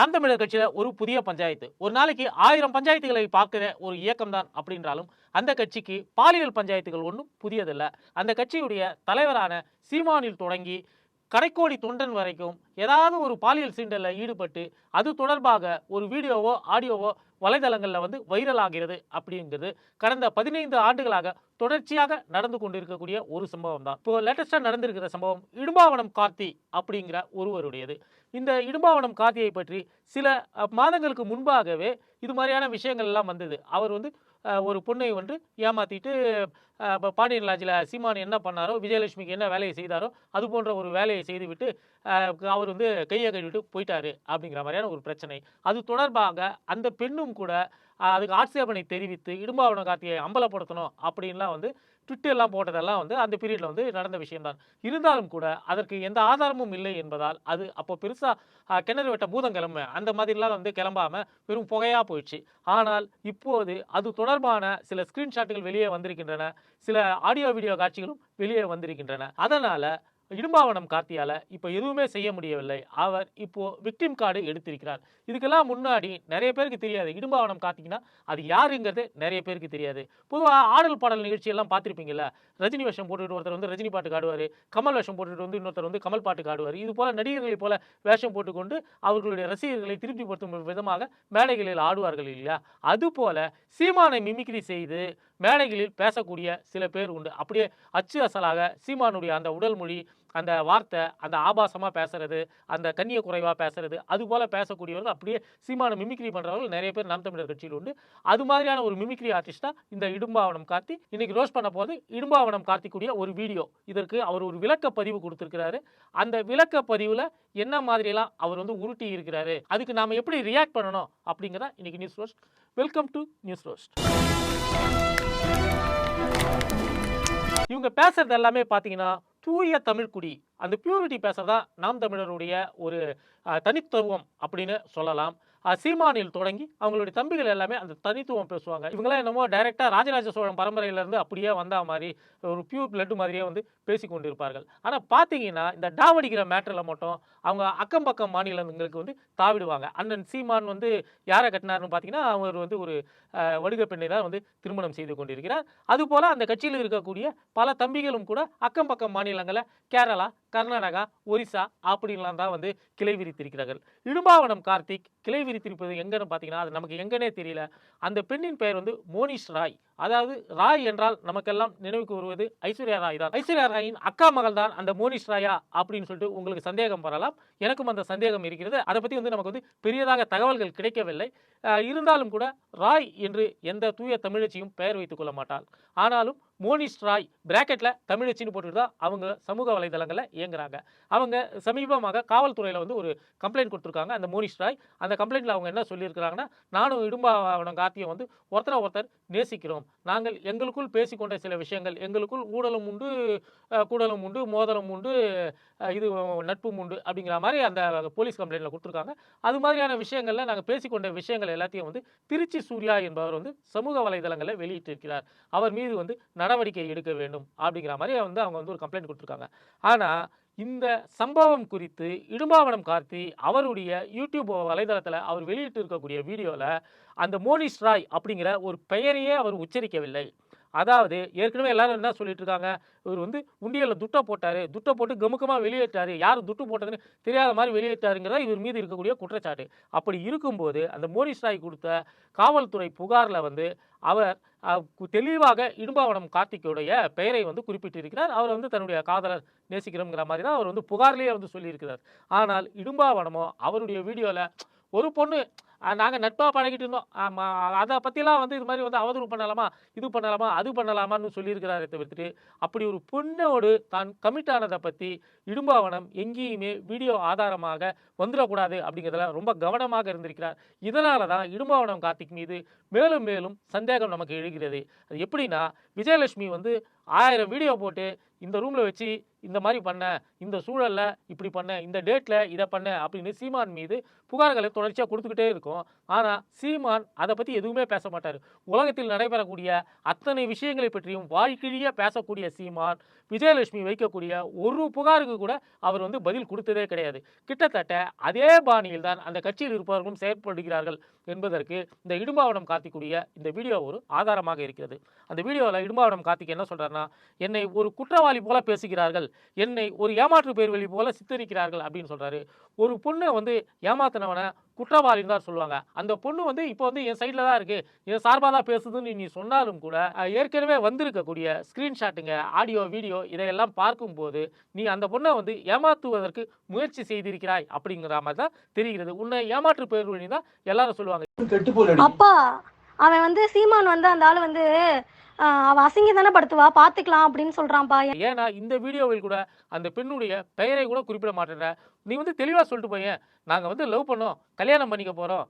நாம் தமிழர் கட்சியில் ஒரு புதிய பஞ்சாயத்து. ஒரு நாளைக்கு ஆயிரம் பஞ்சாயத்துகளை பார்க்குற ஒரு இயக்கம் தான் அப்படின்றாலும் அந்த கட்சிக்கு பாலியல் பஞ்சாயத்துகள் ஒன்றும் புதியதில்லை. அந்த கட்சியுடைய தலைவரான சீமானில் தொடங்கி கடைக்கோடி தொண்டன் வரைக்கும் ஏதாவது ஒரு பாலியல் சீண்டலில் ஈடுபட்டு அது தொடர்பாக ஒரு வீடியோவோ ஆடியோவோ வலைதளங்களில் வந்து வைரல் ஆகிறது அப்படிங்கிறது கடந்த பதினைந்து ஆண்டுகளாக தொடர்ச்சியாக நடந்து கொண்டிருக்கக்கூடிய ஒரு சம்பவம் தான். இப்போ லேட்டஸ்டாக நடந்திருக்கிற சம்பவம் இடும்பாவனம் கார்த்தி அப்படிங்கிற ஒருவருடையது. இந்த இடும்பாவனம் கார்த்தியை பற்றி சில மாதங்களுக்கு முன்பாகவே இது மாதிரியான விஷயங்கள் எல்லாம் வந்தது. அவர் வந்து ஒரு பொண்ணை வந்து ஏமாத்திட்டு இப்போ பாண்டியன் லாஜில் சீமான் என்ன பண்ணாரோ விஜயலட்சுமிக்கு என்ன வேலையை செய்தாரோ அது போன்ற ஒரு வேலையை செய்துவிட்டு அவர் வந்து கையை கழுவிட்டு போயிட்டாரு அப்படிங்கிற மாதிரியான ஒரு பிரச்சனை. அது தொடர்பாக அந்த பெண்ணும் கூட அதுக்கு ஆட்சேபனை தெரிவித்து இடும்பாவன கார்த்தியை அம்பலப்படுத்தணும் அப்படின்லாம் வந்து ட்விட்டர்லாம் போட்டதெல்லாம் வந்து அந்த பீரியடில் வந்து நடந்த விஷயம்தான். இருந்தாலும் கூட அதற்கு எந்த ஆதாரமும் இல்லை என்பதால் அது அப்போ பெருசாக கிணறு வெட்ட பூதம் கிளம்பு அந்த மாதிரிலாம் வந்து கிளம்பாமல் வெறும் புகையாக போயிடுச்சு. ஆனால் இப்போது அது தொடர்பான சில ஸ்க்ரீன்ஷாட்டுகள் வெளியே வந்திருக்கின்றன. சில ஆடியோ வீடியோ காட்சிகளும் வெளியே வந்திருக்கின்றன. அதனால் இடும்பாவனம் கார்த்தியால் இப்போ எதுவுமே செய்ய முடியவில்லை. அவர் இப்போது விக்டிம் கார்டு எடுத்திருக்கிறார். இதுக்கெல்லாம் முன்னாடி நிறைய பேருக்கு தெரியாது. இடும்பாவனம் கார்த்திக்னா அது யாருங்கிறது நிறைய பேருக்கு தெரியாது. பொதுவாக ஆடல் பாடல் நிகழ்ச்சியெல்லாம் பார்த்துருப்பீங்கள ரஜினி வேஷம் போட்டுட்டு ஒருத்தர் வந்து ரஜினி பாட்டுக்கு காடுவார். கமல் வேஷம் போட்டுட்டு வந்து இன்னொருத்தர் வந்து கமல் பாட்டுக்கு ஆடுவார் இது போல நடிகர்களை போல வேஷம் போட்டுக்கொண்டு அவர்களுடைய ரசிகர்களை திருப்திப்படுத்தும் விதமாக மேடைகளில் ஆடுவார்கள் இல்லையா? அதுபோல் சீமானை மிமிக்ரி செய்து மேடைகளில் பேசக்கூடிய சில பேர் உண்டு. அப்படியே அச்சு அசலாக சீமானுடைய அந்த உடல் மொழி அந்த வார்த்தை அந்த ஆபாசமாக பேசுறது அந்த கண்ணிய குறைவாக பேசுறது அது போல பேசக்கூடியவர்கள் அப்படியே சீமானை மிமிக்ரி பண்ணுறவர்கள் நிறைய பேர் நாம் தமிழர் கட்சியில் உண்டு. அது மாதிரியான ஒரு மிமிக்ரி ஆர்டிஸ்டா இந்த இடும்பாவனம் கார்த்தி. இன்னைக்கு ரோஸ் பண்ண போது இடும்பாவனம் கார்த்திக்குடைய ஒரு வீடியோ இதற்கு அவர் ஒரு விளக்க பதிவு கொடுத்துருக்கிறாரு. அந்த விளக்க பதிவில் என்ன மாதிரியெல்லாம் அவர் வந்து உருட்டி இருக்கிறாரு அதுக்கு நாம எப்படி ரியாக்ட் பண்ணணும் அப்படிங்கிறத இன்னைக்கு news roast welcome to news roast இவங்க பேசுறது எல்லாமே பார்த்தீங்கன்னா தூய தமிழ்குடி அந்த பியூரிட்டி பேசுகிறதா நாம் தமிழருடைய ஒரு தனித்துவம் அப்படின்னு சொல்லலாம். சீமானில் தொடங்கி அவங்களுடைய தம்பிகள் எல்லாமே அந்த தனித்துவம் பேசுவாங்க. இவங்களாம் என்னமோ டைரெக்டாக ராஜராஜ சோழன் பரம்பரையிலேருந்து அப்படியே வந்த மாதிரி ஒரு பியூர் பிளட் மாதிரியே வந்து பேசி கொண்டிருப்பார்கள். ஆனால் பார்த்தீங்கன்னா இந்த டாவடிக்கிற மேட்டரில் மட்டும் அவங்க அக்கம் பக்கம் மாநிலங்களுக்கு வந்து தாவிடுவாங்க. அண்ணன் சீமான் வந்து யாரை கட்டினார்னு பார்த்தீங்கன்னா அவர் வந்து ஒரு வடுக பெண்ணை தான் வந்து திருமணம் செய்து கொண்டிருக்கிறார். அதுபோல் அந்த கட்சியில் இருக்கக்கூடிய பல தம்பிகளும் கூட அக்கம் பக்கம் மாநிலங்களில் கேரளா கர்நாடகா ஒரிசா அப்படின்லாம் தான் வந்து கிளை விரித்திருக்கிறார்கள். இடும்பாவனம் கார்த்திக் கிளை விரித்திருப்பது எங்கன்னு பார்த்தீங்கன்னா அது நமக்கு எங்கன்னே தெரியல. அந்த பெண்ணின் பெயர் வந்து மோனிஷ் ராய். அதாவது ராய் என்றால் நமக்கெல்லாம் நினைவுக்கு வருவது ஐஸ்வர்யா ராய் தான். ஐஸ்வர்யா ராயின் அக்கா மகள் தான் அந்த மோனிஷ் ராயா அப்படின்னு சொல்லிட்டு உங்களுக்கு சந்தேகம் வரலாம். எனக்கும் அந்த சந்தேகம் இருக்கிறது. அதை பற்றி வந்து நமக்கு வந்து பெரியதாக தகவல்கள் கிடைக்கவில்லை. இருந்தாலும் கூட ராய் என்று எந்த தூய தமிழச்சியும் பெயர் வைத்துக் கொள்ள மாட்டாள். ஆனாலும் மோனிஷ் ராய் பிராக்கெட்டில் தமிழச்சின்னு போட்டுட்டு தான் அவங்க சமூக வலைதளங்களில் இயங்குறாங்க. அவங்க சமீபமாக காவல்துறையில் வந்து ஒரு கம்ப்ளைண்ட் கொடுத்துருக்காங்க அந்த மோனிஷ் ராய். அந்த கம்ப்ளைண்ட்டில் அவங்க என்ன சொல்லியிருக்கிறாங்கன்னா நானும் இடும்பாவனம் கார்த்தியும் வந்து ஒருத்தரை ஒருத்தர் நேசிக்கிறோம். நாங்கள் எங்களுக்குள் பேசிக்கொண்ட சில விஷயங்கள் எங்களுக்குள் ஊடலும் உண்டு கூடலும் உண்டு மோதலும் உண்டு இது நட்பும் உண்டு அப்படிங்கிற மாதிரி அந்த போலீஸ் கம்ப்ளைண்ட்டில் கொடுத்துருக்காங்க. அது மாதிரியான விஷயங்களில் நாங்கள் பேசிக்கொண்ட விஷயங்கள் எல்லாத்தையும் வந்து திருச்சி சூர்யா என்பவர் வந்து சமூக வலைதளங்களில் வெளியிட்டிருக்கிறார். அவர் மீது வந்து நடவடிக்கை எடுக்க வேண்டும் அப்படிங்கிற மாதிரி வந்து அவங்க வந்து ஒரு கம்ப்ளைண்ட் கொடுத்துருக்காங்க. ஆனால் இந்த சம்பவம் குறித்து இடும்பாவனம் கார்த்தி அவருடைய யூடியூப் வலைதளத்தில் அவர் வெளியிட்டு இருக்கக்கூடிய வீடியோவில் அந்த மோனிஷ் ராய் அப்படிங்கிற ஒரு பெயரையே அவர் உச்சரிக்கவில்லை. அதாவது ஏற்கனவே எல்லாரும் என்ன சொல்லிட்டு இருக்காங்க இவர் வந்து உண்டியலில் துட்டை போட்டாரு. துட்டை போட்டு கமுக்கமாக வெளியேற்றாரு. யார் துட்டு போட்டதுன்னு தெரியாத மாதிரி வெளியேற்றாருங்கிறதா இவர் மீது இருக்கக்கூடிய குற்றச்சாட்டு. அப்படி இருக்கும்போது அந்த மோனிஷ் ராய் கொடுத்த காவல்துறை புகாரில் வந்து அவர் தெளிவாக இடும்பாவனம் கார்த்திகோடைய பெயரை வந்து குறிப்பிட்டிருக்கிறார். அவர் வந்து தன்னுடைய காதலர் நேசிக்கிறோங்கிற மாதிரி தான் அவர் வந்து புகார்லேயே வந்து சொல்லியிருக்கிறார். ஆனால் இடும்பாவனமோ அவருடைய வீடியோவில் ஒரு பொண்ணு நாங்கள் நட்பாக பழகிட்டு இருந்தோம். ஆமாம் அதை பற்றிலாம் வந்து இது மாதிரி வந்து அவதூறு பண்ணலாமா இது பண்ணலாமா அது பண்ணலாமான்னு சொல்லியிருக்கிறாரே தவிர்த்துட்டு அப்படி ஒரு பொண்ணோடு தான் கமிட் ஆனதை பற்றி இடும்பாவனம் எங்கேயுமே வீடியோ ஆதாரமாக வந்துடக்கூடாது அப்படிங்கிறதுல ரொம்ப கவனமாக இருந்திருக்கிறார். இதனால தான் இடும்பாவனம் கார்த்திக் மீது மேலும் மேலும் சந்தேகம் நமக்கு எழுகிறது. அது எப்படின்னா விஜயலட்சுமி வந்து ஆயிரம் வீடியோ போட்டு இந்த ரூமில் வச்சு இந்த மாதிரி பண்ண இந்த சூழலில் இப்படி பண்ண இந்த டேட்டில் இதை பண்ண அப்படின்னு சீமான் மீது புகார்களை தொடர்ச்சியாக கொடுத்துக்கிட்டே இருக்கும். ஆனால் சீமான் அதை பற்றி எதுவுமே பேச மாட்டார். உலகத்தில் நடைபெறக்கூடிய அத்தனை விஷயங்களை பற்றியும் வாழ்க்கையாக பேசக்கூடிய சீமான் விஜயலட்சுமி வைக்கக்கூடிய ஒரு புகாருக்கு கூட அவர் வந்து பதில் கொடுத்ததே கிடையாது. கிட்டத்தட்ட அதே பாணியில் தான் அந்த கட்சியில் இருப்பவர்களும் செயற்படுகிறார்கள் என்பதற்கு இந்த இடும்பாவனம் கார்த்திக்குடைய இந்த வீடியோ ஒரு ஆதாரமாக இருக்கிறது. அந்த வீடியோவில் இடும்பாவனம் கார்த்திக் என்ன சொல்கிறாருன்னா சொல்றாருன்னா என்னை ஒரு குற்றவாளி போல பேசுகிறார்கள். என்னை ஒரு ஏமாற்று பேர்வழி போல சித்தரிக்கிறார்கள். அப்படின்னு சொல்றாரு. ஒரு பொண்ணை வந்து ஏமாத்தினவனை குற்றவாளின்னு தான் சொல்லுவாங்க. அந்த பொண்ணு வந்து இப்போ வந்து என் சைடில் தான் இருக்கு. என் சார்பாக தான் பேசுதுன்னு நீ சொன்னாலும் கூட ஏற்கனவே வந்திருக்கக்கூடிய ஸ்க்ரீன்ஷாட்டுங்க ஆடியோ வீடியோ இதையெல்லாம் பார்க்கும்போது நீ அந்த பொண்ணை வந்து ஏமாத்துவதற்கு முயற்சி செய்திருக்கிறாய் அப்படிங்கிற மாதிரி தான் தெரிகிறது. உன்னை ஏமாற்று பேர்வழி தான் எல்லாரும் சொல்லுவாங்க. அப்பா அவன் வந்து சீமான் வந்து அந்த ஆள் வந்து ஆஹ், அவ அசிங்க தானே படுத்துவா? பாத்துக்கலாம் அப்படின்னு சொல்றான்ப்பா ஏன்னா இந்த வீடியோவில் கூட அந்த பெண்ணுடைய பெயரை கூட குறிப்பிட மாட்டேற நீ வந்து தெளிவாக சொல்லிட்டு போயேன். நாங்கள் வந்து லவ் பண்ணோம். கல்யாணம் பண்ணிக்க போகிறோம்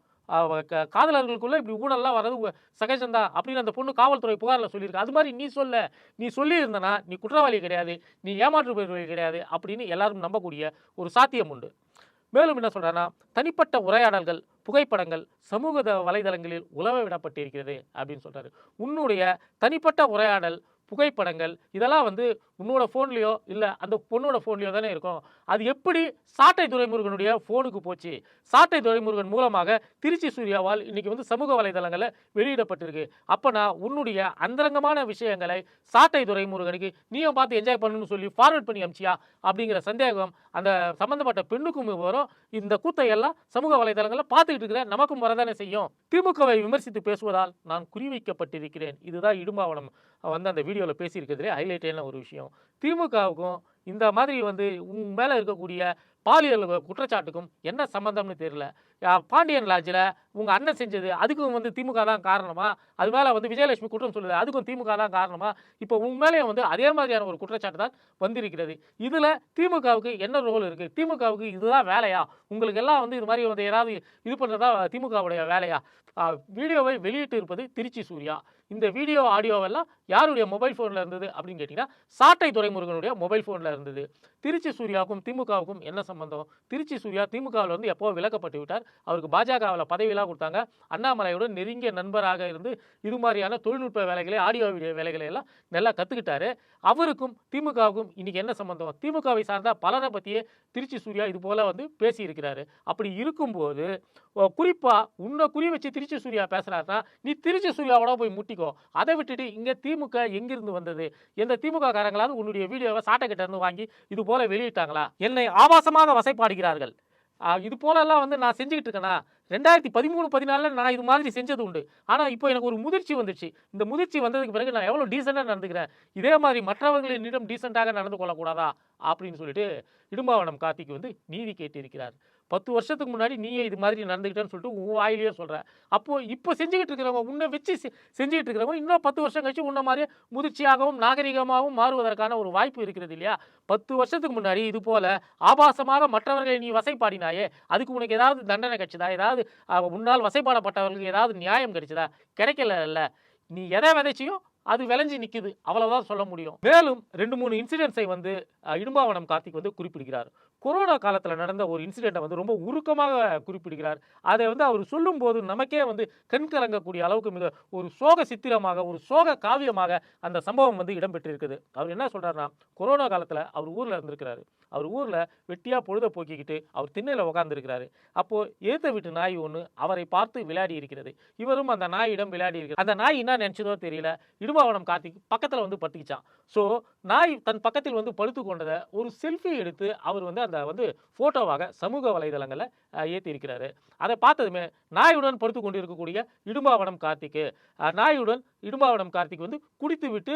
காதலர்களுக்குள்ள இப்படி ஊழல்லாம் வர்றது உ- சகஜம்தான் அப்படின்னு அந்த பொண்ணு காவல்துறை புகாரில் சொல்லியிருக்கு. அது மாதிரி நீ சொல்ல. நீ சொல்லியிருந்தனா நீ குற்றவாளி கிடையாது. நீ ஏமாற்று பேர்வழி கிடையாது அப்படின்னு எல்லாரும் நம்பக்கூடிய ஒரு சாத்தியம் உண்டு. மேலும் என்ன சொல்கிறேன்னா தனிப்பட்ட உரையாடல்கள் புகைப்படங்கள் சமூக வலைதளங்களில் உலவ விடப்பட்டிருக்கிறது அப்படின்னு சொல்கிறாரு உன்னுடைய தனிப்பட்ட உரையாடல் புகைப்படங்கள் இதெல்லாம் வந்து உன்னோட ஃபோன்லேயோ இல்லை அந்த பொண்ணோட ஃபோன்லேயோ தானே இருக்கும். அது எப்படி சாட்டை துரைமுருகனுடைய ஃபோனுக்கு போச்சு? சாட்டை துரைமுருகன் மூலமாக திருச்சி சூர்யாவால் இன்னைக்கு வந்து சமூக வலைதளங்களில் வெளியிடப்பட்டிருக்கு. அப்போனா உன்னுடைய அந்தரங்கமான விஷயங்களை சாட்டை துரைமுருகனுக்கு நீயும் பார்த்து என்ஜாய் பண்ணணும்னு சொல்லி ஃபார்வர்ட் பண்ணி அமிச்சியா? அப்படிங்கிற சந்தேகம் அந்த சம்பந்தப்பட்ட பெண்ணுக்கும் வரும். இந்த கூத்தை எல்லாம் சமூக வலைதளங்களில் பார்த்துக்கிட்டு இருக்கிற நமக்கும் வரதானே செய்யும்? திமுகவை விமர்சித்து பேசுவதால் நான் குறிவைக்கப்பட்டிருக்கிறேன். இதுதான் இடும்பாவனம். வந்து அந்த வீடியோவில் பேசியிருக்கிறதுலே ஹைலைட்டான ஒரு விஷயம். திமுகவுக்கும் இந்த மாதிரி வந்து உன் மேலே இருக்கக்கூடிய பாலியல் குற்றச்சாட்டுக்கும் என்ன சம்பந்தம்னு தெரியல. பாண்டியன் லாட்ஜில் உங்கள் அண்ணன் செஞ்சது அதுக்கும் வந்து திமுக தான் காரணமா? அது மேலே வந்து விஜயலட்சுமி குற்றம் சொல்லுது அதுக்கும் திமுக தான் காரணமா? இப்போ உங்க மேலேயும் வந்து அதே மாதிரியான ஒரு குற்றச்சாட்டு தான் வந்திருக்கிறது. இதில் திமுகவுக்கு என்ன ரோல் இருக்குது திமுகவுக்கு இதுதான் வேலையா? உங்களுக்கு எல்லாம் வந்து இது மாதிரி வந்து ஏதாவது இது பண்ணுறதா திமுகவுடைய வேலையா? வீடியோவை வெளியிட்டு இருப்பது திருச்சி சூர்யா. இந்த வீடியோ ஆடியோவெல்லாம் யாருடைய மொபைல் ஃபோனில் இருந்தது அப்படின்னு கேட்டிங்கன்னா சாட்டை துரைமுருகனுடைய மொபைல் ஃபோனில் இருந்தது. திருச்சி சூர்யாவுக்கும் திமுகவுக்கும் என்ன சம்பந்தம்? திருச்சி சூர்யா திமுகவில் வந்து எப்போ விலக்கப்பட்டு விட்டார். அவருக்கு பாஜகவில் பதவியெல்லாம் கொடுத்தாங்க. அண்ணாமலையுடன் நெருங்கிய நண்பராக இருந்து இது மாதிரியான தொழில்நுட்ப வேலைகளை ஆடியோ வீடியோ வேலைகளை எல்லாம் நல்லா கற்றுக்கிட்டாரு அவருக்கும் திமுகவுக்கும் இன்னைக்கு என்ன சம்பந்தம்? திமுகவை சார்ந்த பலரை பற்றியே திருச்சி சூர்யா இது போல் வந்து பேசியிருக்கிறாரு. அப்படி இருக்கும்போது குறிப்பாக உன்னை குறி வச்சு திருச்சி சூர்யா பேசுகிறாருன்னா நீ திருச்சி சூர்யாவோட போய் வச்சுக்கோ. அதை விட்டுட்டு இங்கே திமுக எங்கிருந்து வந்தது? எந்த திமுக காரங்களாவது உன்னுடைய வீடியோவை சாட்டைக்கிட்ட இருந்து வாங்கி இது போல வெளியிட்டாங்களா? என்னை ஆபாசமாக வசைப்பாடுகிறார்கள். இது போலெல்லாம் வந்து நான் செஞ்சுக்கிட்டு இருக்கேனா? ரெண்டாயிரத்தி பதிமூணு பதினாலில் நான் இது மாதிரி செஞ்சது உண்டு. ஆனால் இப்போ எனக்கு ஒரு முதிர்ச்சி வந்துடுச்சு இந்த முதிர்ச்சி வந்ததுக்கு பிறகு நான் எவ்வளோ டீசெண்டாக நடந்துக்கிறேன்? இதே மாதிரி மற்றவர்களிடம் டீசெண்டாக நடந்து கொள்ளக்கூடாதா? அப்படின்னு சொல்லிட்டு இடும்பாவனம் கார்த்திக் வந்து நீதி கேட்டிருக்கிறார். பத்து வருஷத்துக்கு முன்னாடி நீயே இது மாதிரி நடந்துக்கிட்டேன்னு சொல்லிட்டு உன் வாயிலேயே சொல்கிற அப்போ இப்போ செஞ்சுக்கிட்டு இருக்கிறவங்க உன்னை வச்சு செஞ்சுக்கிட்டு இருக்கிறவங்க இன்னும் பத்து வருஷம் கழிச்சு உன்ன மாதிரியே முதிர்ச்சியாகவும் நாகரிகமாகவும் மாறுவதற்கான ஒரு வாய்ப்பு இருக்கிறது இல்லையா? பத்து வருஷத்துக்கு முன்னாடி இது போல ஆபாசமாக மற்றவர்களை நீ வசைப்பாடினாயே அதுக்கு உனக்கு ஏதாவது தண்டனை கிடைச்சதா? ஏதாவது உன்னால் வசைப்பாடப்பட்டவர்களுக்கு ஏதாவது நியாயம் கிடைச்சதா? கிடைக்கல நீ எதை விதைச்சியோ அது விளைஞ்சு நிற்குது அவ்வளோதான் சொல்ல முடியும். மேலும் ரெண்டு மூணு இன்சிடென்ட்ஸை வந்து இடும்பாவனம் கார்த்திக் வந்து குறிப்பிடுகிறார். கொரோனா காலத்தில் நடந்த ஒரு இன்சிடெண்ட்டை வந்து ரொம்ப உருக்கமாக குறிப்பிடுகிறார். அதை வந்து அவர் சொல்லும்போது நமக்கே வந்து கண் கலங்கக்கூடிய அளவுக்கு மிக ஒரு சோக சித்திரமாக ஒரு சோக காவியமாக அந்த சம்பவம் வந்து இடம்பெற்றிருக்குது. அவர் என்ன சொல்கிறாருன்னா கொரோனா காலத்தில் அவர் ஊரில் இருந்திருக்கிறாரு. அவர் ஊரில் வெட்டியாக பொழுத போக்கிக்கிட்டு அவர் திண்ணையில் உட்காந்துருக்கிறாரு அப்போது ஏத்த வீட்டு நாய் ஒன்று அவரை பார்த்து விளையாடி இருக்கிறது. இவரும் அந்த நாயிடம் விளையாடி இருக்கிறார் அந்த நாய் என்ன நினச்சதோ தெரியல. இடுமாவனம் கார்த்திக் பக்கத்தில் வந்து பட்டுக்கிச்சான் ஸோ நாய் தன் பக்கத்தில் வந்து படுத்து கொண்டதை ஒரு செல்ஃபி எடுத்து அவர் வந்து அந்த வந்து ஃபோட்டோவாக சமூக வலைதளங்களில் ஏற்றியிருக்கிறாரு அதை பார்த்ததுமே நாயுடன் படுத்து கொண்டிருக்கக்கூடிய இடும்பாவனம் கார்த்திக்கு நாயுடன் இடும்பாவனம் கார்த்திக் வந்து குடித்து விட்டு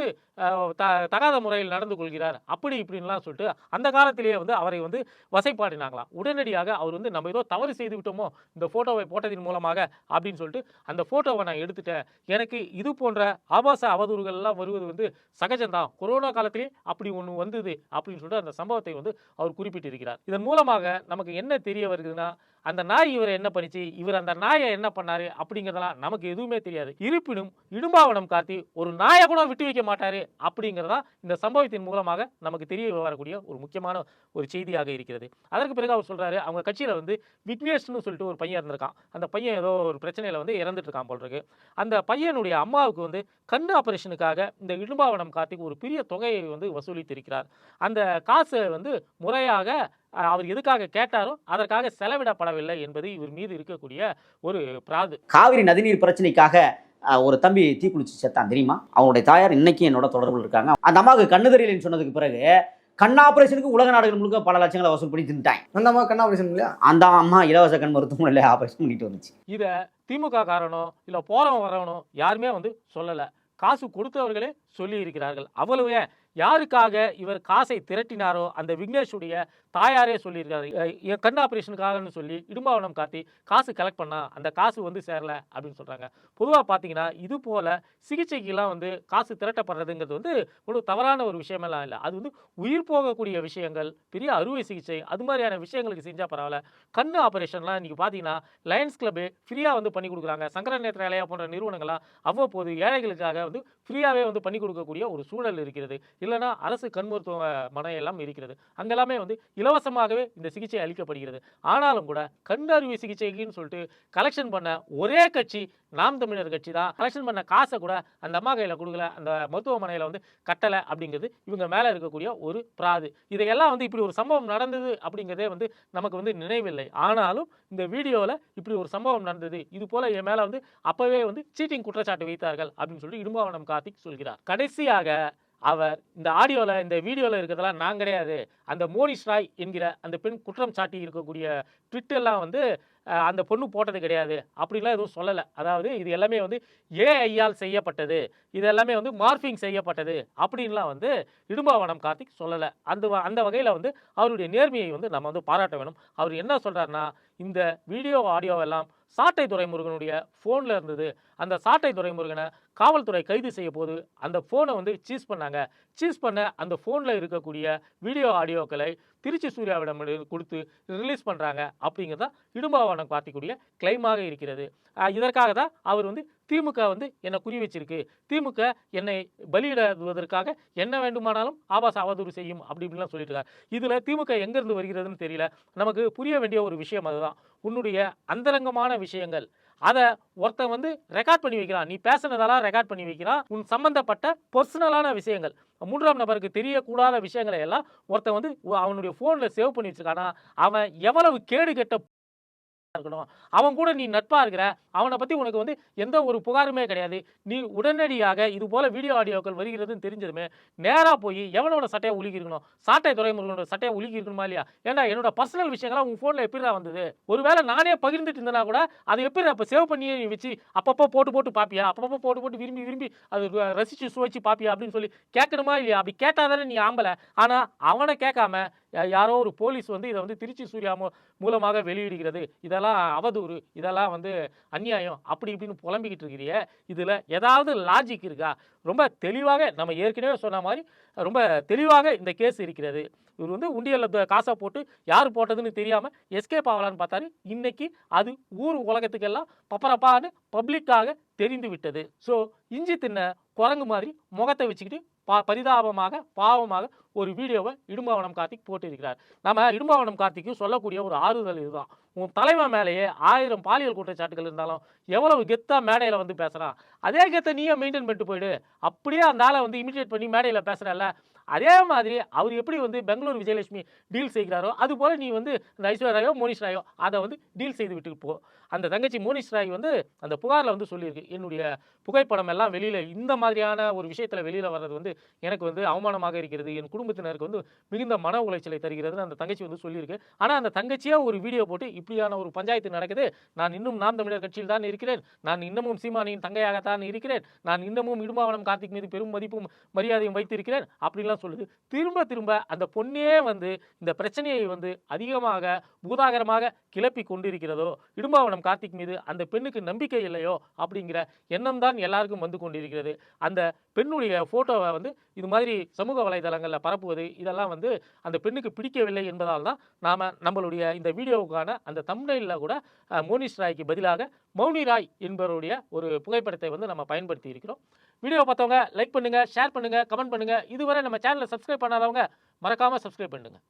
த தகாத முறையில் நடந்து கொள்கிறார். அப்படி இப்படின்லாம் சொல்லிட்டு அந்த காலத்திலேயே வந்து அவரை வந்து வசைப்பாடினாங்களாம். உடனடியாக அவர் வந்து நம்ம ஏதோ தவறு செய்து விட்டோமோ இந்த ஃபோட்டோவை போட்டதின் மூலமாக அப்படின்னு சொல்லிட்டு அந்த ஃபோட்டோவை நான் எடுத்துட்டேன். எனக்கு இது போன்ற ஆபாச அவதூறுகள்லாம் வருவது வந்து சகஜம்தான். கொரோனா காலத்திலே அப்படி ஒன்று வந்தது அப்படின்னு சொல்லிட்டு அந்த சம்பவத்தை வந்து அவர் குறிப்பிட்டிருக்கிறார். இதன் மூலமாக நமக்கு என்ன தெரிய வருதுன்னா அந்த நாய் இவரை என்ன பண்ணிச்சு? இவர் அந்த நாயை என்ன பண்ணாரு? அப்படிங்கிறதெல்லாம் நமக்கு எதுவுமே தெரியாது. இருப்பினும் இடும்பாவனம் கார்த்தி ஒரு நாயை கூட விட்டு வைக்க மாட்டாரு அப்படிங்கிறதா இந்த சம்பவத்தின் மூலமாக நமக்கு தெரிய வரக்கூடிய ஒரு முக்கியமான ஒரு செய்தியாக இருக்கிறது. அதற்கு பிறகு அவர் சொல்றாரு அவங்க கட்சியில வந்து விக்னேஷ்னு சொல்லிட்டு ஒரு பையன் இருந்திருக்கான். அந்த பையன் ஏதோ ஒரு பிரச்சனையில வந்து இறந்துட்டு இருக்கான் போல் இருக்கு. அந்த பையனுடைய அம்மாவுக்கு வந்து கண் ஆபரேஷனுக்காக இந்த இடும்பாவனம் கார்த்திக் ஒரு பெரிய தொகையை வந்து வசூலித்திருக்கிறார். அந்த காசு வந்து முறையாக அவர் எதுக்காக கேட்டாரோ அதற்காக செலவிடப்படவில்லை என்பது இவர் மீது இருக்கக்கூடிய ஒரு பிராது. காவிரி நதிநீர் பிரச்சனைக்காக ஒரு தம்பி தீக்குளிச்சு செத்தான் தெரியுமா? அவனுடைய தாயார் இன்னைக்கு என்னோட தொடர்பில் இருக்காங்க. அந்த அம்மாவுக்கு கண்ணு தெரியலன்னு சொன்னதுக்கு பிறகு கண் ஆபரேஷனுக்கு உலக நாடுகள் முழுக்க பல லட்சங்களை வசூல் பண்ணி தின்ட்டாங்க அந்த அம்மா கண்ணா ஆபரேஷன் இல்லையா? அந்த அம்மா இலவச கண் மருத்துவமனையில் ஆபரேஷன் பண்ணிட்டு வந்துச்சு. இதை திமுக காரனோ இல்லை போறவன் வரவனோ யாருமே வந்து சொல்லலை. காசு கொடுத்தவர்களே சொல்லி இருக்கிறார்கள். அவ்வளவு ஏன்? யாருக்காக இவர் காசை திரட்டினாரோ அந்த விக்னேஷுடைய தாயாரே சொல்லியிருக்காரு. என் கண் ஆப்ரேஷனுக்காகன்னு சொல்லி இடும்பாவனம் காட்டி காசு கலெக்ட் பண்ணால் அந்த காசு வந்து சேரல அப்படின்னு சொல்கிறாங்க பொதுவாக பார்த்தீங்கன்னா இது போல் சிகிச்சைக்கெல்லாம் வந்து காசு திரட்டப்படுறதுங்கிறது வந்து ஒரு தவறான ஒரு விஷயமெல்லாம் இல்லை. அது வந்து உயிர் போகக்கூடிய விஷயங்கள் பெரிய அறுவை சிகிச்சை அது மாதிரியான விஷயங்களுக்கு செஞ்சால் பரவாயில்ல. கண் ஆப்ரேஷன்லாம் இன்றைக்கி பார்த்தீங்கன்னா லயன்ஸ் கிளப்பு ஃப்ரீயாக வந்து பண்ணி கொடுக்குறாங்க. சங்கர நேத்ராலயா போன்ற நிறுவனங்கள்லாம் அவ்வப்போது ஏழைகளுக்காக வந்து ஃப்ரீயாகவே வந்து பண்ணி கொடுக்கக்கூடிய ஒரு சூழல் இருக்கிறது. இல்லைன்னா அரசு கண் மருத்துவ மனையெல்லாம் இருக்கிறது. அங்கெல்லாமே வந்து இலவசமாகவே இந்த சிகிச்சை அளிக்கப்படுகிறது. ஆனாலும் கூட கண் அறுவை சிகிச்சைக்குன்னு சொல்லிட்டு கலெக்ஷன் பண்ண ஒரே கட்சி நாம் தமிழர் கட்சி தான். கலெக்ஷன் பண்ண காசை கூட அந்த அம்மா கையில் கொடுக்கல அந்த மருத்துவமனையில் வந்து கட்டலை அப்படிங்கிறது இவங்க மேலே இருக்கக்கூடிய ஒரு பிராது. இதையெல்லாம் வந்து இப்படி ஒரு சம்பவம் நடந்தது அப்படிங்கிறதே வந்து நமக்கு வந்து நினைவில்லை. ஆனாலும் இந்த வீடியோவில் இப்படி ஒரு சம்பவம் நடந்தது. இது போல என் மேலே வந்து அப்போவே வந்து சீட்டிங் குற்றச்சாட்டு வைத்தார்கள் அப்படின்னு சொல்லி இடும்பாவனம் கார்த்திக் சொல்கிறார். கடைசியாக அவர் இந்த ஆடியோவில் இந்த வீடியோவில் இருக்கிறதெல்லாம் நான் கிடையாது. அந்த மோனிஷ் ராய் என்கிற அந்த பெண் குற்றம் சாட்டி இருக்கக்கூடிய ட்விட்டெல்லாம் வந்து அந்த பொண்ணு போட்டது கிடையாது. அப்படிலாம் எதுவும் சொல்லலை. அதாவது இது எல்லாமே வந்து ஏஐயால் செய்யப்பட்டது. இது எல்லாமே வந்து மார்பிங் செய்யப்பட்டது அப்படின்லாம் வந்து இடும்பாவனம் கார்த்திக் சொல்லலை. அந்த வ- அந்த வகையில் வந்து அவருடைய நேர்மையை வந்து நம்ம வந்து பாராட்ட வேணும். அவர் என்ன சொல்கிறாருன்னா இந்த வீடியோ ஆடியோவெல்லாம் சாட்டை துறைமுருகனுடைய ஃபோனில் இருந்தது. அந்த சாட்டை துரைமுருகனை காவல்துறை கைது செய்ய போது அந்த ஃபோனை வந்து சீஸ் பண்ணாங்க. சீஸ் பண்ண அந்த ஃபோனில் இருக்கக்கூடிய வீடியோ ஆடியோக்களை திருச்சி சூர்யாவிடம் கொடுத்து ரிலீஸ் பண்ணுறாங்க அப்படிங்கிறதா இடும்பாவனம் கார்த்திக்குடைய கிளைமாக இருக்கிறது. இதற்காக தான் அவர் வந்து திமுக வந்து என்னை குறி வச்சிருக்கு. திமுக என்னை பலியிடுவதற்காக என்ன வேண்டுமானாலும் ஆபாச அவதூறு செய்யும் அப்படி இப்படிலாம் சொல்லிட்டு இருக்காரு இதில் திமுக எங்கேருந்து வருகிறதுன்னு தெரியல. நமக்கு புரிய வேண்டிய ஒரு விஷயம் அதுதான். உன்னுடைய அந்தரங்கமான விஷயங்கள் அதை ஒருத்தன் வந்து ரெக்கார்ட் பண்ணி வைக்கிறான். நீ பேசுனதெல்லாம் ரெக்கார்ட் பண்ணி வைக்கிறான். உன் சம்பந்தப்பட்ட பர்சனலான விஷயங்கள் மூன்றாம் நபருக்கு தெரியக்கூடாத விஷயங்களை எல்லாம் ஒருத்தன் வந்து அவனுடைய ஃபோனில் சேவ் பண்ணி வச்சுருக்கானா? அவன் எவ்வளவு கேடு கெட்ட இருக்கணும். அவன் கூட நீ நட்பாக இருக்கிற அவனை பற்றி உனக்கு வந்து எந்த ஒரு புகாருமே கிடையாது. நீ உடனடியாக இது போல் வீடியோ ஆடியோக்கள் வருகிறதுன்னு தெரிஞ்சதுமே நேராக போய் எவனோட சட்டையை உலுக்கி இருக்கணும்? சாட்டை துறைமுருகனோட சட்டையை உலுக்கி இருக்கணுமா இல்லையா? ஏன்னா என்னோட பர்சனல் விஷயங்கள்லாம் உன் ஃபோனில் எப்படிடா வந்தது? ஒருவேளை நானே பகிர்ந்துட்டு இருந்தேனா கூட அதை எப்படி அப்போ சேவ் பண்ணியே நீ வச்சு அப்பப்போ போட்டு போட்டு பாப்பியா? அப்பப்போ போட்டு போட்டு விரும்பி விரும்பி அது ரசித்து சுவைச்சு பாப்பியா? அப்படின்னு சொல்லி கேட்கணுமா இல்லையா? அப்படி கேட்டாதானே நீ ஆம்பலை ஆனால் அவனை கேட்காம யாரோ ஒரு போலீஸ் வந்து இதை வந்து திருச்சி சூர்யா மூலமாக வெளியிடுகிறது. இதெல்லாம் அவதூறு இதெல்லாம் வந்து அநியாயம் அப்படி இப்படின்னு புலம்பிக்கிட்டு இருக்கிறியே. இதில் ஏதாவது லாஜிக் இருக்கா? ரொம்ப தெளிவாக நம்ம ஏற்கனவே சொன்ன மாதிரி ரொம்ப தெளிவாக இந்த கேஸ் இருக்கிறது. இவர் வந்து உண்டியலில் காசை போட்டு யார் போட்டதுன்னு தெரியாமல் எஸ்கேப் ஆகலான்னு பார்த்தாரு. இன்னைக்கு அது ஊர் உலகத்துக்கெல்லாம் பப்பரப்பான்னு பப்ளிக்காக தெரிந்து விட்டது. ஸோ இஞ்சி தின்ன குரங்கு மாதிரி முகத்தை வச்சுக்கிட்டு பா பரிதாபமாக பாவமாக ஒரு வீடியோவை இடும்பாவனம் கார்த்திக் போட்டிருக்கிறார். நம்ம இடும்பாவனம் கார்த்திக்கு சொல்லக்கூடிய ஒரு ஆறுதல் இதுதான். உன் தலைவன் மேலேயே ஆயிரம் பாலியல் குற்றச்சாட்டுகள் இருந்தாலும் எவ்வளவு கெத்தா மேடையில் வந்து பேசுகிறான் அதே கெத்தை நீயே மெயின்டைன் பண்ணிட்டு போயிடு. அப்படியே அந்த ஆளை வந்து இமிடியேட் பண்ணி மேடையில் பேசுகிறல்ல அதே மாதிரி அவர் எப்படி வந்து பெங்களூர் விஜயலட்சுமி டீல் செய்கிறாரோ அது போல் நீ வந்து இந்த ஐஸ்வர்யாயோ மோனிஷ் ராயோ அதை வந்து டீல் செய்து விட்டு போ. அந்த தங்கச்சி மோனிஷ் ராய் வந்து அந்த புகாரில் வந்து சொல்லியிருக்கு. என்னுடைய புகைப்படம் எல்லாம் வெளியில் இந்த மாதிரியான ஒரு விஷயத்தில் வெளியில் வர்றது வந்து எனக்கு வந்து அவமானமாக இருக்கிறது. என் குடும்பத்தினருக்கு வந்து மிகுந்த மன உளைச்சலை தருகிறதுன்னு அந்த தங்கச்சி வந்து சொல்லியிருக்கு. ஆனால் அந்த தங்கச்சியாக ஒரு வீடியோ போட்டு இப்படியான ஒரு பஞ்சாயத்து நடக்குது. நான் இன்னும் நாம் தமிழர் கட்சியில் தான் இருக்கிறேன். நான் இன்னமும் சீமானியின் தங்கையாகத்தான் இருக்கிறேன். நான் இன்னமும் இடும்பாவனம் கார்த்திக் மீது பெரும் மதிப்பும் மரியாதையும் வைத்திருக்கிறேன். அப்படின்லாம் சொல்லுது. திரும்ப திரும்ப அந்த பொண்ணே வந்து இந்த பிரச்சனையை வந்து அதிகமாக பூதாகரமாக கிளப்பி கொண்டிருக்கிறதோ இடும்பாவனம் நிறுவனம் கார்த்திக் மீது அந்த பெண்ணுக்கு நம்பிக்கை இல்லையோ அப்படிங்கிற எண்ணம் தான் எல்லாருக்கும் வந்து கொண்டிருக்கிறது. அந்த பெண்ணுடைய ஃபோட்டோவை வந்து இது மாதிரி சமூக வலைதளங்களில் பரப்புவது இதெல்லாம் வந்து அந்த பெண்ணுக்கு பிடிக்கவில்லை என்பதால் தான் நாம் நம்மளுடைய இந்த வீடியோவுக்கான அந்த தம்ப்நெயிலில் கூட மோனிஷ் ராய்க்கு பதிலாக மௌனி ராய் என்பவருடைய ஒரு புகைப்படத்தை வந்து நம்ம பயன்படுத்தி இருக்கிறோம். வீடியோ பார்த்தவங்க லைக் பண்ணுங்க ஷேர் பண்ணுங்க கமெண்ட் பண்ணுங்க. இதுவரை நம்ம சேனலை சப்ஸ்கிரைப் பண்ணாதவங்க மறக்காமல் சப்ஸ்கிரைப் பண்ணுங்க.